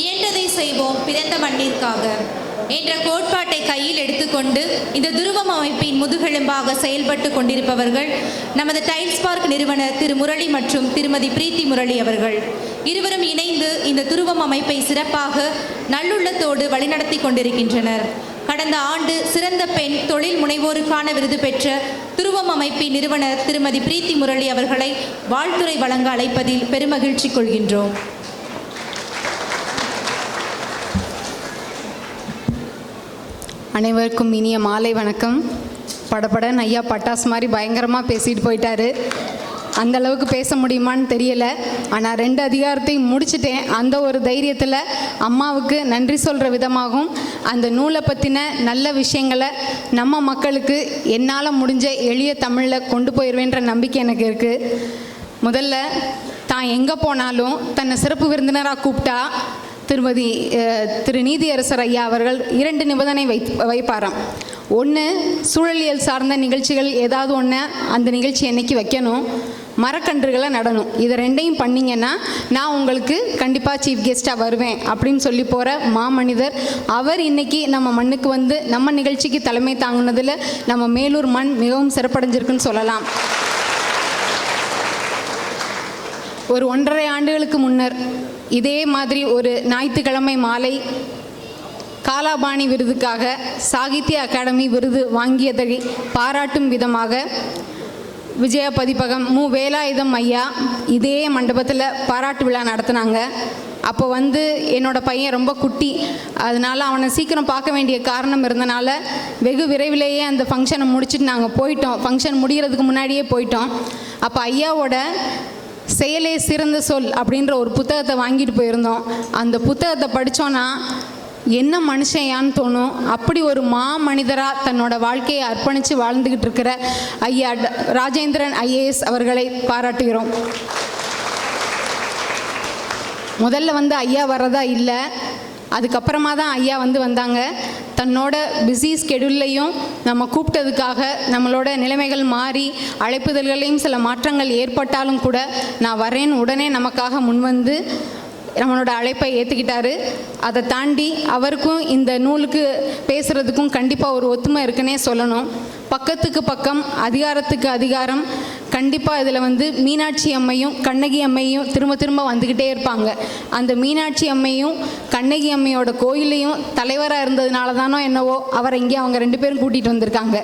இயன்றதை செய்வோம் பிறந்த மண்ணிற்காக. என்ற கோட்பாட்டை கையில் எடுத்துக்கொண்டு இந்த துருவம் அமைப்பின் முதுகெலும்பாக செயல்பட்டு கொண்டிருப்பவர்கள் நமது டைல்ஸ் பார்க் நிறுவனர் திரு முரளி மற்றும் திருமதி பிரீத்தி முரளி அவர்கள். இருவரும் இணைந்து இந்த துருவம் அமைப்பை சிறப்பாக நல்லுள்ளத்தோடு வழிநடத்தி கொண்டிருக்கின்றனர். கடந்த ஆண்டு சிறந்த பெண் தொழில் முனைவோருக்கான விருது பெற்ற துருவம் அமைப்பின் நிறுவனர் திருமதி பிரீத்தி முரளி அவர்களை வாழ்த்துறை வழங்க அழைப்பதில் பெருமகிழ்ச்சி கொள்கின்றோம். அனைவருக்கும் இனிய மாலை வணக்கம். படபடன் ஐயா பட்டாஸ் மாதிரி பயங்கரமாக பேசிட்டு போயிட்டாரு. அந்த அளவுக்கு பேச முடியுமான்னு தெரியல. ஆனால் ரெண்டு அதிகாரத்தையும் முடிச்சிட்டேன். அந்த ஒரு தைரியத்தில் அம்மாவுக்கு நன்றி சொல்கிற விதமாகவும் அந்த நூலை பற்றின நல்ல விஷயங்களை நம்ம மக்களுக்கு என்னால் முடிஞ்ச எளிய தமிழில் கொண்டு போயிடுவேன்ற நம்பிக்கை எனக்கு இருக்குது முதல்ல தான் எங்கே போனாலும் தன்னை சிறப்பு விருந்தினராக கூப்பிட்டா திருமதி திரு நீதியரசர் ஐயா அவர்கள் இரண்டு நிபந்தனை வை வைப்பாராம். ஒன்று சூழலியல் சார்ந்த நிகழ்ச்சிகள் ஏதாவது ஒன்று அந்த நிகழ்ச்சி என்னைக்கு வைக்கணும்? மரக்கன்றுகளை நடணும். இதை ரெண்டையும் பண்ணிங்கன்னா நான் உங்களுக்கு கண்டிப்பாக சீஃப் கெஸ்ட்டாக வருவேன் அப்படின்னு சொல்லி போகிற மாமனிதர் அவர் இன்னைக்கு நம்ம மண்ணுக்கு வந்து நம்ம நிகழ்ச்சிக்கு தலைமை தாங்கினதில் நம்ம மேலூர் மண் மிகவும் சிறப்படைஞ்சிருக்குன்னு சொல்லலாம். ஒரு ஒன்றரை ஆண்டுகளுக்கு முன்னர் இதே மாதிரி ஒரு ஞாயிற்றுக்கிழமை மாலை காலாபாணி விருதுக்காக சாகித்ய அகாடமி விருது வாங்கியதை பாராட்டும் விதமாக விஜயா பதிப்பகம் மு. வேலாயுதம் ஐயா இதே மண்டபத்தில் பாராட்டு விழா நடத்தினாங்க. அப்போ வந்து என்னோட பையன் ரொம்ப குட்டி. அதனால் அவனை சீக்கிரம் பார்க்க வேண்டிய காரணம் இருந்தனால வெகு விரைவிலேயே அந்த ஃபங்க்ஷனை முடிச்சுட்டு நாங்கள் போயிட்டோம். ஃபங்க்ஷன் முடிகிறதுக்கு முன்னாடியே போயிட்டோம். அப்போ ஐயாவோட செயலே சிறந்த சொல் அப்படின்ற ஒரு புத்தகத்தை வாங்கிட்டு போயிருந்தோம். அந்த புத்தகத்தை படித்தோன்னா என்ன மனுஷன் தோணும். அப்படி ஒரு மா மனிதராக தன்னோட வாழ்க்கையை அர்ப்பணித்து வாழ்ந்துக்கிட்டு இருக்கிற ஐயா ராஜேந்திரன் ஐஏஎஸ் அவர்களை பாராட்டுகிறோம். முதல்ல வந்து ஐயா வர்றதா இல்லை. அதுக்கப்புறமா தான் ஐயா வந்து வந்தாங்க. தன்னோட பிஸி ஸ்கெடியூல்லையும் நம்ம கூப்பிட்டதுக்காக நம்மளோட நிலைமைகள் மாறி அழைப்புதல்களையும் சில மாற்றங்கள் ஏற்பட்டாலும் கூட நான் வரேன்னு உடனே நமக்காக முன்வந்து நம்மளோட அழைப்பை ஏற்றுக்கிட்டாரு அதை தாண்டி அவருக்கும் இந்த நூலுக்கு பேசுகிறதுக்கும் கண்டிப்பாக ஒரு ஒத்துமை இருக்குன்னே சொல்லணும். பக்கத்துக்கு பக்கம் அதிகாரத்துக்கு அதிகாரம் கண்டிப்பாக இதில் வந்து மீனாட்சி அம்மையும் கண்ணகி அம்மையும் திரும்ப திரும்ப வந்துக்கிட்டே இருப்பாங்க. அந்த மீனாட்சி அம்மையும் கண்ணகி அம்மையோட கோயிலையும் தலைவராக இருந்ததுனால தானோ என்னவோ அவரை இங்கே அவங்க ரெண்டு பேரும் கூட்டிகிட்டு வந்திருக்காங்க.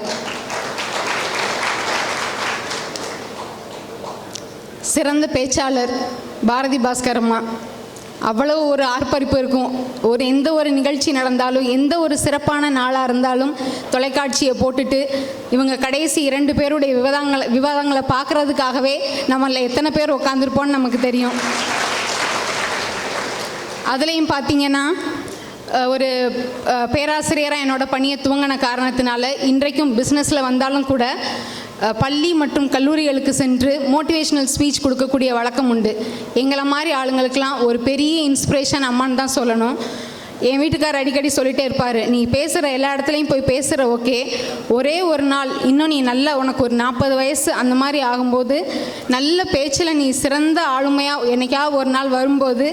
சிறந்த பேச்சாளர் பாரதி பாஸ்கர் அம்மா. அவ்வளோ ஒரு ஆர்ப்பரிப்பு இருக்கும். ஒரு எந்த ஒரு நிகழ்ச்சி நடந்தாலும் எந்த ஒரு சிறப்பான நாளாக இருந்தாலும் தொலைக்காட்சியை போட்டுட்டு இவங்க கடைசி இரண்டு பேருடைய விவாதங்களை விவாதங்களை பார்க்குறதுக்காகவே நம்மள எத்தனை பேர் உட்காந்துருப்போம்னு நமக்கு தெரியும். அதுலேயும் பார்த்தீங்கன்னா ஒரு பேராசிரியராக என்னோட பணியை துவங்கின காரணத்தினால இன்றைக்கும் பிஸ்னஸில் வந்தாலும் கூட பள்ளி மற்றும் கல்லூரிகளுக்கு சென்று மோட்டிவேஷனல் ஸ்பீச் கொடுக்கக்கூடிய வழக்கம் உண்டு. எங்களை மாதிரி ஆளுங்களுக்கெல்லாம் ஒரு பெரிய இன்ஸ்பிரேஷன் அம்மான்னு தான் சொல்லணும். என் வீட்டுக்கார் அடிக்கடி சொல்லிட்டே இருப்பார் நீ பேசுகிற எல்லா இடத்துலையும் போய் பேசுகிற ஓகே. ஒரே ஒரு நாள் இன்னும் நீ நல்ல உனக்கு ஒரு நாற்பது வயசு அந்த மாதிரி ஆகும்போது நல்ல பேச்சில் நீ சிறந்த ஆளுமையாக என்னைக்காவது ஒரு நாள் வரும்போது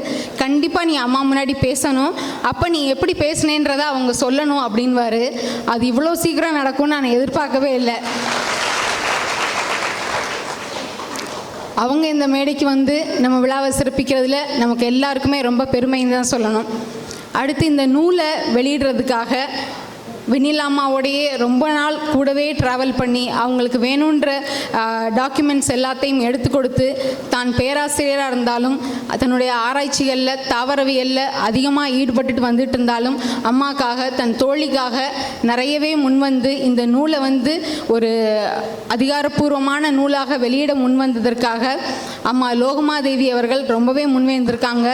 கண்டிப்பாக நீ அம்மா முன்னாடி பேசணும். அப்போ நீ எப்படி பேசுனேன்றதை அவங்க சொல்லணும் அப்படின்வாரு அது இவ்வளோ சீக்கிரம் நடக்கும்னு நான் எதிர்பார்க்கவே இல்லை. அவங்க இந்த மேடைக்கு வந்து நம்ம விழாவை சிறப்பிக்கிறதுல நமக்கு எல்லாருக்குமே ரொம்ப பெருமைன்னு தான் சொல்லணும். அடுத்து இந்த நூலை வெளியிடுறதுக்காக வெண்ணிலாமாவோடையே ரொம்ப நாள் கூடவே ட்ராவல் பண்ணி அவங்களுக்கு வேணுன்ற டாக்குமெண்ட்ஸ் எல்லாத்தையும் எடுத்து கொடுத்து தான் பேராசிரியராக இருந்தாலும் தன்னுடைய ஆராய்ச்சிகளில் தாவரவியலில் அதிகமாக ஈடுபட்டுட்டு வந்துட்டு இருந்தாலும் அம்மாக்காக தன் தோழிக்காக நிறையவே முன்வந்து இந்த நூலை வந்து ஒரு அதிகாரப்பூர்வமான நூலாக வெளியிட முன்வந்ததற்காக அம்மா லோகமாதேவி அவர்கள் ரொம்பவே முன்வந்திருக்காங்க.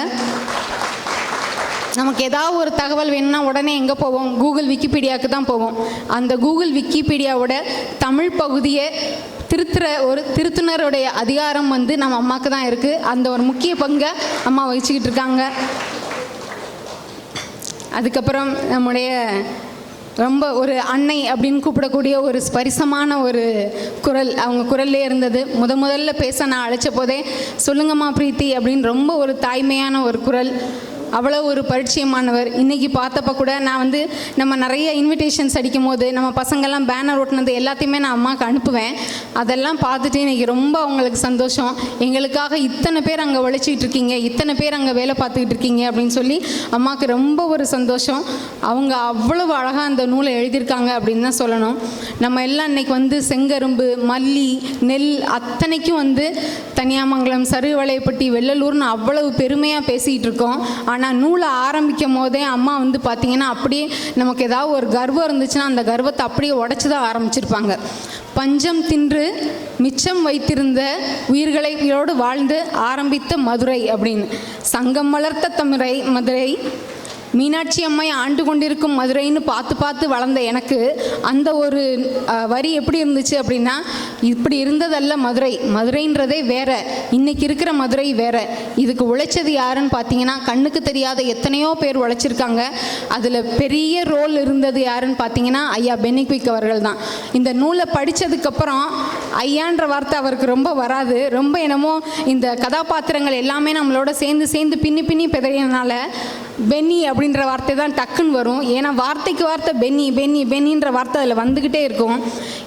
நமக்கு ஏதாவது ஒரு தகவல் வேணும்னா உடனே எங்கே போவோம்? கூகுள் விக்கிபீடியாவுக்கு தான் போவோம். அந்த கூகுள் விக்கிபீடியாவோட தமிழ் பகுதியை திருத்துற ஒரு திருத்துனருடைய அதிகாரம் வந்து நம்ம அம்மாவுக்கு தான் இருக்குது அந்த ஒரு முக்கிய பங்கை அம்மா வகிச்சுக்கிட்டு இருக்காங்க. அதுக்கப்புறம் நம்முடைய ரொம்ப ஒரு அன்னை அப்படின்னு கூப்பிடக்கூடிய ஒரு ஸ்பரிசமான ஒரு குரல் அவங்க குரல்லே இருந்தது. முத முதல்ல பேச நான் அழைச்ச போதே சொல்லுங்கம்மா பிரீத்தி அப்படின்னு ரொம்ப ஒரு தாய்மையான ஒரு குரல். அவ்வளோ ஒரு பரிச்சயமானவர். இன்றைக்கி பார்த்தப்ப கூட நான் வந்து நம்ம நிறைய இன்விடேஷன்ஸ் அடிக்கும் போது நம்ம பசங்கள்லாம் பேனர் ஓட்டினது எல்லாத்தையுமே நான் அம்மாவுக்கு அனுப்புவேன். அதெல்லாம் பார்த்துட்டு இன்னைக்கு ரொம்ப அவங்களுக்கு சந்தோஷம். எங்களுக்காக இத்தனை பேர் அங்கே உழைச்சிக்கிட்டு இருக்கீங்க இத்தனை பேர் அங்கே வேலை பார்த்துக்கிட்டு இருக்கீங்க அப்படின்னு சொல்லி அம்மாவுக்கு ரொம்ப ஒரு சந்தோஷம். அவங்க அவ்வளவு அழகாக அந்த நூலை எழுதியிருக்காங்க அப்படின்னு தான் சொல்லணும். நம்ம எல்லாம் இன்னைக்கு வந்து செங்கரும்பு மல்லி நெல் அத்தனைக்கும் வந்து தனியாமங்கலம் சருவளையப்பட்டி வெள்ளலூர்னு அவ்வளவு பெருமையாக பேசிகிட்டு இருக்கோம். ஆனால் நூலை ஆரம்பிக்கும் போதே அம்மா வந்து பார்த்திங்கன்னா அப்படியே நமக்கு ஏதாவது ஒரு கர்வம் இருந்துச்சுன்னா அந்த கர்வத்தை அப்படியே உடச்சி தான் ஆரம்பிச்சிருப்பாங்க. பஞ்சம் தின்று மிச்சம் வைத்திருந்த உயிர்களையோடு வாழ்ந்து ஆரம்பித்த மதுரை அப்படின்னு. சங்கம் வளர்த்த தமிழை மதுரை மீனாட்சி அம்மை ஆண்டு கொண்டிருக்கும் மதுரைன்னு பார்த்து பார்த்து வளர்ந்த எனக்கு அந்த ஒரு வரி எப்படி இருந்துச்சு அப்படின்னா இப்படி இருந்ததல்ல மதுரை. மதுரைன்றதே வேற. இன்னைக்கு இருக்கிற மதுரை வேற. இதுக்கு உழைச்சது யாருன்னு பார்த்தீங்கன்னா கண்ணுக்கு தெரியாத எத்தனையோ பேர் உழைச்சிருக்காங்க. அதில் பெரிய ரோல் இருந்தது யாருன்னு பார்த்தீங்கன்னா ஐயா பெனிக்விக் அவர்கள் தான். இந்த நூலை படித்ததுக்கப்புறம் ஐயான்ற வார்த்தை அவருக்கு ரொம்ப வராது. ரொம்ப என்னமோ இந்த கதாபாத்திரங்கள் எல்லாமே நம்மளோட சேர்ந்து சேர்ந்து பின்னி பின்னி பிதையனால பென்னி அப்படின்ற வார்த்தை தான் டக்குன்னு வரும். ஏன்னா வார்த்தைக்கு வார்த்தை பென்னி பென்னி பென்னின்ற வார்த்தை அதில் வந்துக்கிட்டே இருக்கும்.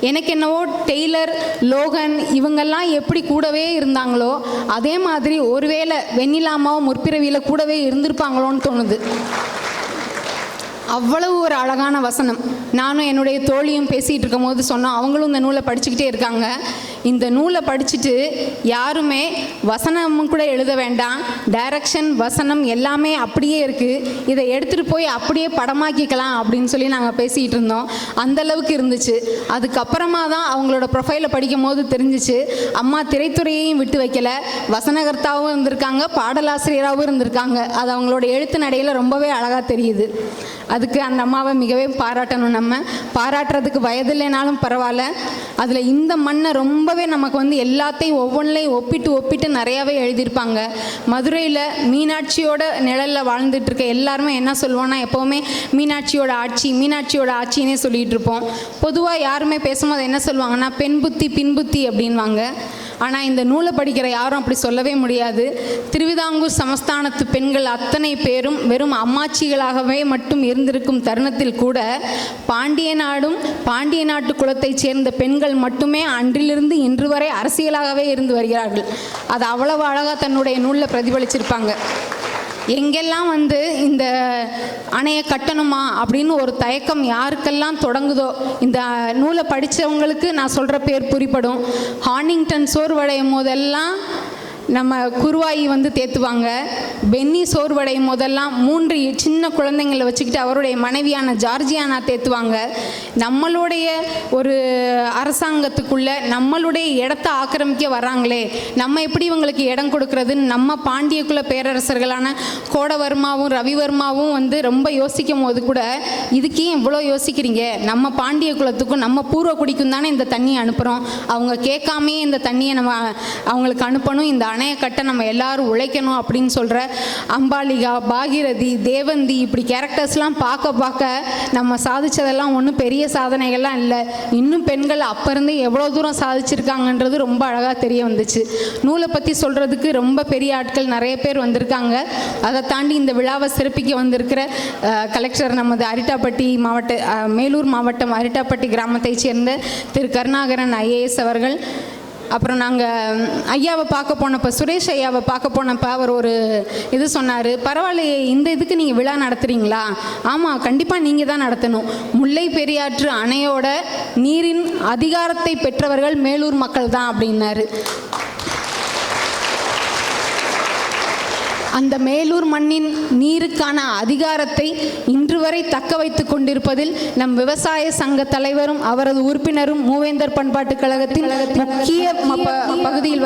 எனக்கு என்னவோ டெய்லர் லோகன் இவங்கெல்லாம் எப்படி கூடவே இருந்தாங்களோ அதே மாதிரி ஒருவேளை வெண்ணிலாமாவும் முற்பிறவியில் கூடவே இருந்திருப்பாங்களோன்னு தோணுது. அவ்வளவு ஒரு அழகான வசனம். நானும் என்னுடைய தோழியும் பேசிகிட்டு இருக்கும் போது சொன்னோம் அவங்களும் இந்த நூலை படிச்சுக்கிட்டே இருக்காங்க. இந்த நூலை படிச்சுட்டு யாருமே வசனமும் கூட எழுத வேண்டாம். டைரக்ஷன் வசனம் எல்லாமே அப்படியே இருக்குது இதை எடுத்துகிட்டு போய் அப்படியே படமாக்கிக்கலாம் அப்படின்னு சொல்லி நாங்கள் பேசிகிட்டு இருந்தோம். அந்த அளவுக்கு இருந்துச்சு. அதுக்கப்புறமா தான் அவங்களோட ப்ரொஃபைலை படிக்கும் போது தெரிஞ்சிச்சு. அம்மா திரைத்துறையையும் விட்டு வைக்கல. வசனகர்த்தாவும் இருந்திருக்காங்க பாடலாசிரியராகவும் இருந்திருக்காங்க. அது அவங்களோட எழுத்து நடையில் ரொம்பவே அழகாக தெரியுது. அதுக்கு அந்த அம்மாவை மிகவே பாராட்டணும். நம்ம பாராட்டுறதுக்கு வயது இல்லைனாலும் பரவாயில்ல. அதில் இந்த மண்ணை ரொம்பவே நமக்கு வந்து எல்லாத்தையும் ஒவ்வொன்றிலையும் ஒப்பிட்டு ஒப்பிட்டு நிறையாவே எழுதியிருப்பாங்க. மதுரையில் மீனாட்சியோட நிழலில் வாழ்ந்துட்டு இருக்க எல்லாருமே என்ன சொல்லுவோம்னா எப்போவுமே மீனாட்சியோட ஆட்சி மீனாட்சியோட ஆட்சின்னே சொல்லிகிட்டு இருப்போம் பொதுவாக யாருமே பேசும்போது என்ன சொல்லுவாங்கன்னா பெண் புத்தி பின்புத்தி அப்படின்வாங்க. ஆனால் இந்த நூலை படிக்கிற யாரும் அப்படி சொல்லவே முடியாது. திருவிதாங்கூர் சமஸ்தானத்து பெண்கள் அத்தனை பேரும் வெறும் அம்மாச்சிகளாகவே மட்டும் இருந்திருக்கும் தருணத்தில் கூட பாண்டிய நாடும் பாண்டிய நாட்டு குலத்தைச் சேர்ந்த பெண்கள் மட்டுமே அன்றிலிருந்து இன்று வரை அரசியலாகவே இருந்து வருகிறார்கள். அது அவ்வளவு அழகாக தன்னுடைய நூலில் பிரதிபலிச்சிருப்பாங்க. எங்கெல்லாம் வந்து இந்த அணையை கட்டணுமா அப்படின்னு ஒரு தயக்கம் யாருக்கெல்லாம் தொடங்குதோ இந்த நூலை படித்தவங்களுக்கு நான் சொல்கிற பேர் புரிப்படும் ஹார்னிங்டன் சோர்வடையும் போதெல்லாம் நம்ம குருவாயி வந்து தேத்துவாங்க. பென்னி சோர்வடையும் போதெல்லாம் மூன்று சின்ன குழந்தைங்களை வச்சுக்கிட்டு அவருடைய மனைவியான ஜார்ஜியானா தேத்துவாங்க. நம்மளுடைய ஒரு அரசாங்கத்துக்குள்ள நம்மளுடைய இடத்த ஆக்கிரமிக்க வராங்களே நம்ம எப்படி இவங்களுக்கு இடம் கொடுக்கறதுன்னு நம்ம பாண்டியக்குல பேரரசர்களான கோடவர்மாவும் ரவிவர்மாவும் வந்து ரொம்ப யோசிக்கும் போது கூட இதுக்கே இவ்வளோ யோசிக்கிறீங்க? நம்ம பாண்டிய குலத்துக்கும் நம்ம பூர்வ குடிக்கும் தானே இந்த தண்ணியை அனுப்புகிறோம் அவங்க கேட்காமே இந்த தண்ணியை நம்ம அவங்களுக்கு அனுப்பணும் இந்த அணையை கட்ட நம்ம எல்லாரும் உழைக்கணும் அப்படின்னு சொல்கிற அம்பாலிகா பாகிரதி தேவந்தி இப்படி கேரக்டர்ஸ்லாம் பார்க்க பார்க்க நம்ம சாதிச்சதெல்லாம் ஒன்றும் பெரிய சாதனைகள்லாம் இல்லை. இன்னும் பெண்கள் அப்போருந்து எவ்வளோ தூரம் சாதிச்சிருக்காங்கன்றது ரொம்ப அழகாக தெரிய வந்துச்சு. நூலை பற்றி சொல்கிறதுக்கு ரொம்ப பெரிய ஆட்கள் நிறைய பேர் வந்திருக்காங்க. அதை தாண்டி இந்த விழாவை சிறப்பிக்க வந்திருக்கிற கலெக்டர் நமது அரிட்டாப்பட்டி மாவட்ட மேலூர் மாவட்டம் அரிட்டாப்பட்டி கிராமத்தைச் சேர்ந்த திரு கருணாகரன் ஐஏஎஸ் அவர்கள் அப்புறம் நாங்கள் ஐயாவை பார்க்க போனப்போ சுரேஷ் ஐயாவை பார்க்க போனப்போ அவர் ஒரு இது சொன்னார். பரவாயில்லையே இந்த இதுக்கு நீங்கள் விழா நடத்துகிறீங்களா ஆமாம் கண்டிப்பாக நீங்கள் தான் நடத்தணும். முல்லை பெரியாற்று அணையோட நீரின் அதிகாரத்தை பெற்றவர்கள் மேலூர் மக்கள் தான் அப்படின்னாரு. அந்த மேலூர் மண்ணின் நீருக்கான அதிகாரத்தை இன்று வரை தக்க வைத்துக் கொண்டிருப்பதில் நம் விவசாய சங்க தலைவரும் அவரது உறுப்பினரும் மூவேந்தர் பண்பாட்டுக் கழகத்தின் முக்கிய ம- பகுதியில்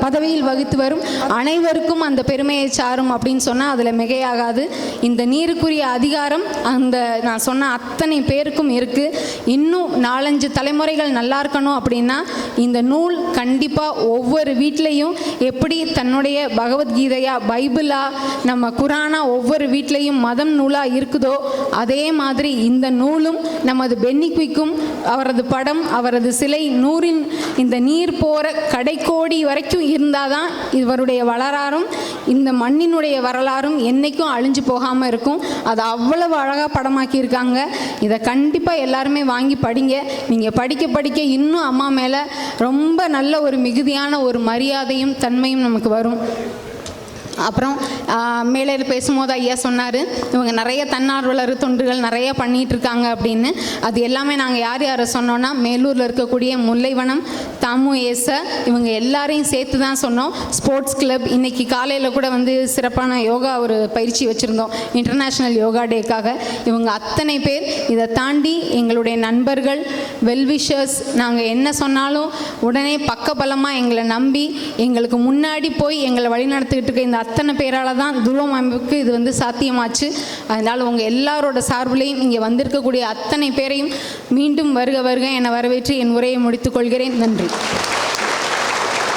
பதவியில் வகித்து வரும் அனைவருக்கும் அந்த பெருமையை சாரும் அப்படின்னு சொன்னால் அதில் மிகையாகாது. இந்த நீருக்குரிய அதிகாரம் அந்த நான் சொன்ன அத்தனை பேருக்கும் இருக்குது இன்னும் நாலஞ்சு தலைமுறைகள் நல்லா இருக்கணும் அப்படின்னா இந்த நூல் கண்டிப்பாக ஒவ்வொரு வீட்லேயும் எப்படி தன்னுடைய பகவத்கீதையா பை பைபிளா? நம்ம குரானா ஒவ்வொரு வீட்லேயும் மதம் நூலாக இருக்குதோ? அதே மாதிரி இந்த நூலும் நமது பென்னிக்விக்கும் அவரது படம் அவரது சிலை நூறின் இந்த நீர் போகிற கடைக்கோடி வரைக்கும் இருந்தால் தான் இவருடைய வளராறும் இந்த மண்ணினுடைய வரலாறும் என்றைக்கும் அழிஞ்சு போகாமல் இருக்கும். அதை அவ்வளவு அழகாக படமாக்கியிருக்காங்க. இதை கண்டிப்பாக எல்லாருமே வாங்கி படிங்க. நீங்கள் படிக்க படிக்க இன்னும் அம்மா மேலே ரொம்ப நல்ல ஒரு மிகுதியான ஒரு மரியாதையும் தன்மையும் நமக்கு வரும். அப்புறம் மேலே பேசும்போது ஐயா சொன்னார் இவங்க நிறைய தன்னார்வலர் தொண்டுகள் நிறைய பண்ணிகிட்டு இருக்காங்க அப்படின்னு. அது எல்லாமே நாங்கள் யார் யாரை சொன்னோன்னா மேலூரில் இருக்கக்கூடிய முல்லைவனம் தாமு ஏச இவங்க எல்லாரையும் சேர்த்து தான் சொன்னோம். ஸ்போர்ட்ஸ் கிளப் இன்னைக்கு காலையில் கூட வந்து சிறப்பான யோகா ஒரு பயிற்சி வச்சுருந்தோம். இன்டர்நேஷ்னல் யோகா டேக்காக. இவங்க அத்தனை பேர் இதை தாண்டி எங்களுடைய நண்பர்கள் வெல்விஷர்ஸ் நாங்கள் என்ன சொன்னாலும் உடனே பக்கபலமாக எங்களை நம்பி எங்களுக்கு முன்னாடி போய் எங்களை வழிநடத்திக்கிட்டு இருக்க இந்த அத்தனை பேரால் தான் துருவம் அமைப்புக்கு இது வந்து சாத்தியமாச்சு. அதனால் உங்கள் எல்லாரோட சார்பிலையும் இங்கே வந்திருக்கக்கூடிய அத்தனை பேரையும் மீண்டும் வருக வருக என வரவேற்று என் உரையை முடித்துக் கொள்கிறேன். நன்றி.